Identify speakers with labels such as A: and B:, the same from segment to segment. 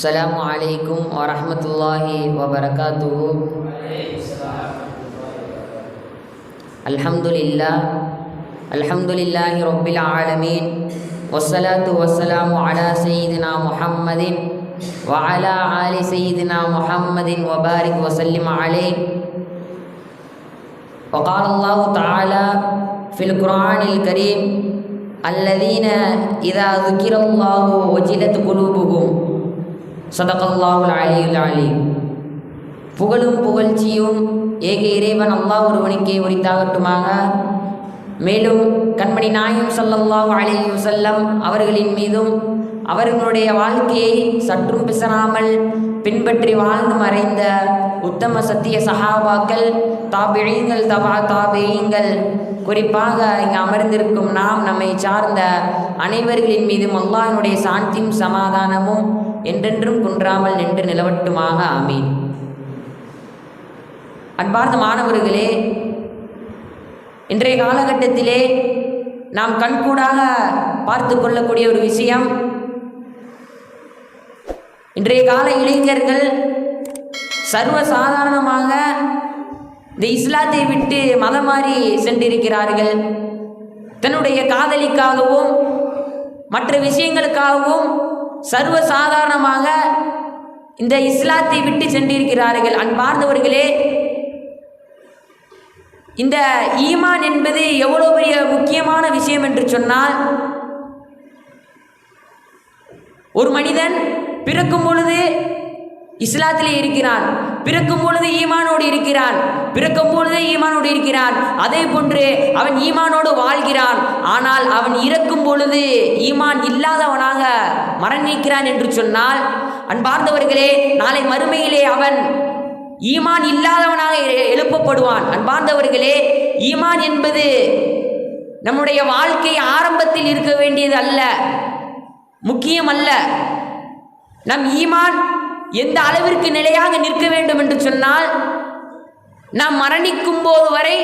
A: السلام عليكم ورحمة الله وبركاته. الحمد لله. الحمد لله رب العالمين. والصلاة والسلام على سيدنا محمد وعلى آل سيدنا محمد وبارك وسلم عليه. وقال الله تعالى في القرآن الكريم الذين إذا ذكر الله وجلت قلوبهم சதகல்லாவுல் அலியுல் அலி புகழும் புகழ்ச்சியும் ஏக இறைவன் அல்லாஹ் ஒருவனுக்கே உரித்தாகட்டுமாக. மேலும் கண்மணி நாயும் சல்லல்லாஹ் அலிஹி செல்லம் அவர்களின் மீதும் அவர்களுடைய வாழ்க்கையை சற்றும் பிசராமல் பின்பற்றி வாழ்ந்து மறைந்த உத்தம சத்திய சகாபாக்கள் தாபெழியுங்கள் தபா தாபிழிங்கள் குறிப்பாக இங்கே அமர்ந்திருக்கும் நாம் நம்மை சார்ந்த அனைவர்களின் மீதும் அல்லாஹினுடைய சாந்தியும் சமாதானமும் என்றென்றும் குன்றாமல் நின்று நிலவட்டுமாக ஆமீன். அன்பார்ந்த மாணவர்களே இன்றைய காலகட்டத்திலே நாம் கண்கூடாக பார்த்து கொள்ளக்கூடிய ஒரு விஷயம் இன்றைய கால இளைஞர்கள் சர்வ சாதாரணமாக இந்த இஸ்லாத்தை விட்டு மதம் மாறி சென்றிருக்கிறார்கள். தன்னுடைய காதலிக்காகவும் மற்ற விஷயங்களுக்காகவும் சர்வ சாதாரணமாக இந்த இஸ்லாத்தை விட்டு சென்றிருக்கிறார்கள். அன்பார்ந்தவர்களே இந்த ஈமான் என்பது எவ்வளோ பெரிய முக்கியமான விஷயம் என்று சொன்னால் ஒரு மனிதன் பிறக்கும் பொழுது இஸ்லாத்திலே இருக்கிறான் பிறக்கும் பொழுது ஈமானோடு இருக்கிறான் பிறக்கும் பொழுது ஈமானோடு இருக்கிறான் அதே போன்று அவன் ஈமானோடு வாழ்கிறான். ஆனால் அவன் இறக்கும் பொழுது ஈமான் இல்லாதவனாக மரணிக்கிறான் என்று சொன்னால் அன்பார்ந்தவர்களே நாளை மறுமையிலே அவன் ஈமான் இல்லாதவனாக எ- எழுப்பப்படுவான். அன்பார்ந்தவர்களே ஈமான் என்பது நம்முடைய வாழ்க்கை ஆரம்பத்தில் இருக்க வேண்டியது அல்ல. முக்கியம் அல்ல. நம் ஈமான் எந்த அளவிற்கு நிலையாக நிற்க வேண்டும் என்று சொன்னால் நாம் மரணிக்கும் போது வரை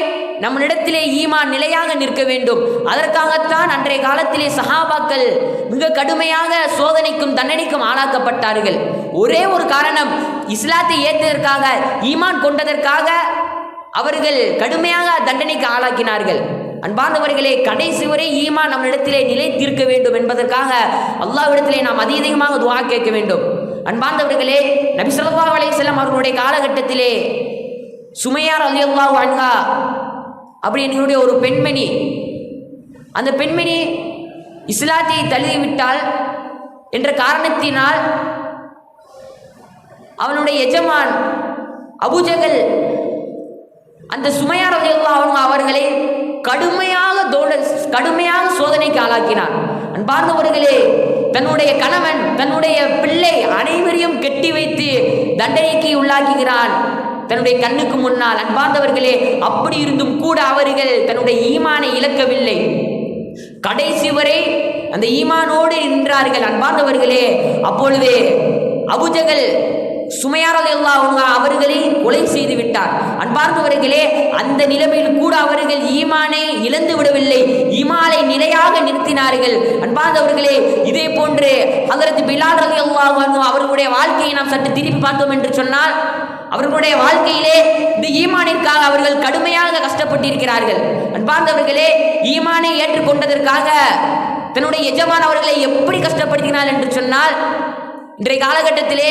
A: நம்மளிடத்திலே ஈமான் நிலையாக நிற்க வேண்டும். அதற்காகத்தான் அன்றைய காலத்திலே சஹாபாக்கள் மிக கடுமையாக சோதனைக்கும் தண்டனைக்கும் ஆளாக்கப்பட்டார்கள். ஒரே ஒரு காரணம் இஸ்லாத்தை ஏற்றதற்காக ஈமான் கொண்டதற்காக அவர்கள் கடுமையாக தண்டனைக்கு ஆளாக்கினார்கள். அன்பார்ந்தவர்களே கடைசி வரை ஈமான் நம்மளிடத்திலே நிலைத்திருக்க வேண்டும் என்பதற்காக அல்லாவிடத்திலே நாம் அதிகமாக துவா கேட்க வேண்டும். அன்பார்ந்தவர்களே நபி ஸல்லல்லாஹு அலைஹி வஸல்லம் அவர்களுடைய காலகட்டத்திலே சுமையார் அலியல்லாஹு அன்ஹா அப்படின்னுடைய ஒரு பெண்மணி அந்த பெண்மணி இஸ்லாத்தை தழுவிவிட்டால் என்ற காரணத்தினால் அவனுடைய எஜமான் அபுஜகல் அந்த சுமையார் அலியல்லாஹு அவர்களை கடுமையாக தோட கடுமையாக சோதனைக்கு ஆளாக்கினார் அன்பார்ந்தவர்களே தன்னுடைய கணவன் தன்னுடைய பிள்ளை அனைவரையும் கெட்டி வைத்து தண்டனைக்கு உள்ளாக்குகிறான். தன்னுடைய கண்ணுக்கு முன்னால் அன்பார்ந்தவர்களே அப்படி இருந்தும் கூட அவர்கள் தன்னுடைய ஈமானை இழக்கவில்லை. கடைசி வரை அந்த ஈமானோடு நின்றார்கள் அன்பார்ந்தவர்களே. அப்பொழுது அபுஜகல் சுமையாரல் எல்லாம் அவர்களை கொலை செய்து விட்டார். அன்பார்ந்தவர்களே அந்த நிலைமையில் கூட அவர்கள் ஈமானை இழந்து விடவில்லை. ஈமாலை நிலையாக நிறுத்தினார்கள். அன்பார்ந்தவர்களே இதே போன்று அதற்கு பிலால் ரலி அவர்களுடைய வாழ்க்கையை நாம் சற்று திருப்பி பார்த்தோம் என்று சொன்னால் அவர்களுடைய வாழ்க்கையிலே இந்த ஈமானிற்காக அவர்கள் கடுமையாக கஷ்டப்பட்டிருக்கிறார்கள். அன்பார்ந்தவர்களே ஈமானை ஏற்றுக்கொண்டதற்காக தன்னுடைய எஜமான் அவர்களை எப்படி கஷ்டப்படுத்தினார் என்று சொன்னால் இன்றைய காலகட்டத்திலே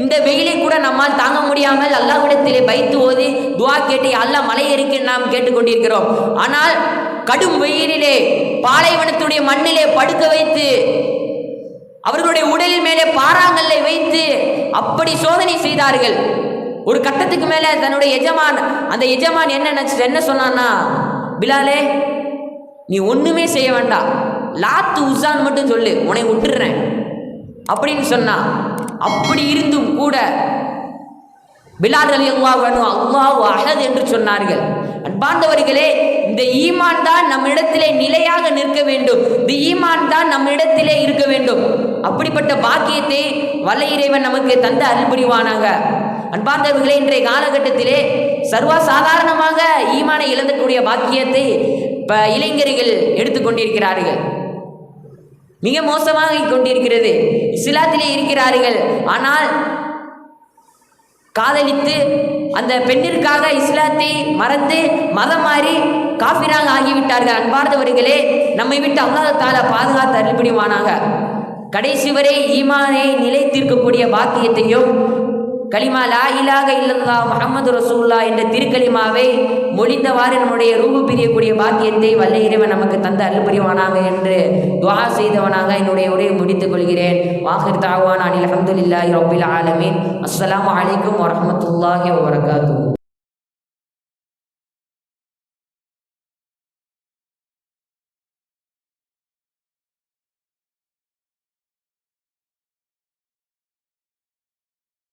A: இந்த வெயிலை கூட நம்மால் தாங்க முடியாமல் அல்லாஹ்விடத்திலே பைத்து ஓதி துவா கேட்டு அல்லாஹ் மலை நாம் கேட்டுக்கொண்டிருக்கிறோம். ஆனால் கடும் வெயிலிலே பாலைவனத்துடைய மண்ணிலே படுக்க வைத்து அவர்களுடைய உடலில் மேலே பாறாங்கல்லை வைத்து அப்படி சோதனை செய்தார்கள். ஒரு கட்டத்துக்கு மேலே தன்னுடைய எஜமான் அந்த எஜமான் என்ன நினைச்சு என்ன சொன்னான்னா பிலாலே நீ ஒன்றுமே செய்ய வேண்டாம். லாத்து உசான் மட்டும் சொல்லு உன்னை விட்டுடுறேன் அப்படின்னு சொன்னான் அப்படி இருந்தும் கூட பிலால் அலி அல்லாஹ் அல்லாஹ் அஹத் என்று சொன்னார்கள். அன்பார்ந்தவர்களே இந்த ஈமான் தான் நம்மிடத்திலே நிலையாக நிற்க வேண்டும். இந்த ஈமான் தான் நம்மிடத்திலே இருக்க வேண்டும். அப்படிப்பட்ட பாக்கியத்தை வல்ல இறைவன் நமக்கு தந்த அருள்புரிவானாங்க அன்பார்ந்தவர்களே இன்றைய காலகட்டத்திலே சர்வ சாதாரணமாக ஈமானை இழந்தக்கூடிய பாக்கியத்தை இப்போ இளைஞர்கள் எடுத்துக்கொண்டிருக்கிறார்கள். மிக மோசமாக கொண்டிருக்கிறது. இஸ்லாத்திலே இருக்கிறார்கள். ஆனால் காதலித்து அந்த பெண்ணிற்காக இஸ்லாத்தை மறந்து மதம் மாறி காஃபிராக ஆகிவிட்டார்கள். அன்பார்ந்தவர்களே நம்மை விட்டு அல்லாஹ் பாதுகாத்து அருள்புரிவானாக கடைசி வரை ஈமானை நிலைத்திருக்கக்கூடிய பாக்கியத்தையும் கலிமா லா இலாக இல்லல்லா முகமது ரசூல்லா என்ற திருக்கலிமாவை மொழிந்தவாறு நம்முடைய ரூபு பிரியக்கூடிய பாக்கியத்தை வல்ல இறைவன் நமக்கு தந்த அருள் புரிவானாக என்று துவா செய்தவனாக என்னுடைய உரையை முடித்துக் கொள்கிறேன். வாஹிர் தாவான் அனில் அஹமதுல்லாஹி ரபில் ஆலமின். அஸ்லாம் வலைக்கம் வரமத்துல்லாஹி வரகாத்து